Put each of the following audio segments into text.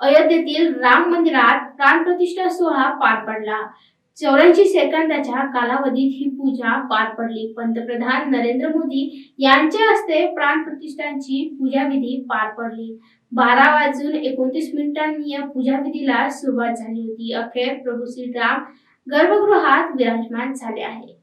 अयोध्येतील राम मंदिरात प्राणप्रतिष्ठा सोहळा पार पडला. चौऱ्याऐंशी सेकंदाच्या कालावधीत ही पूजा पार पडली. पंतप्रधान नरेंद्र मोदी यांच्या हस्ते प्राणप्रतिष्ठांची पूजाविधी पार पडली. बारा वाजून एकोणतीस मिनिटांनी या पूजाविधीला सुरुवात झाली होती. अखेर प्रभू श्रीराम गर्भगृहात विराजमान झाले आहे.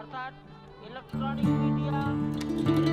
अर्थात इलेक्ट्रॉनिक मीडिया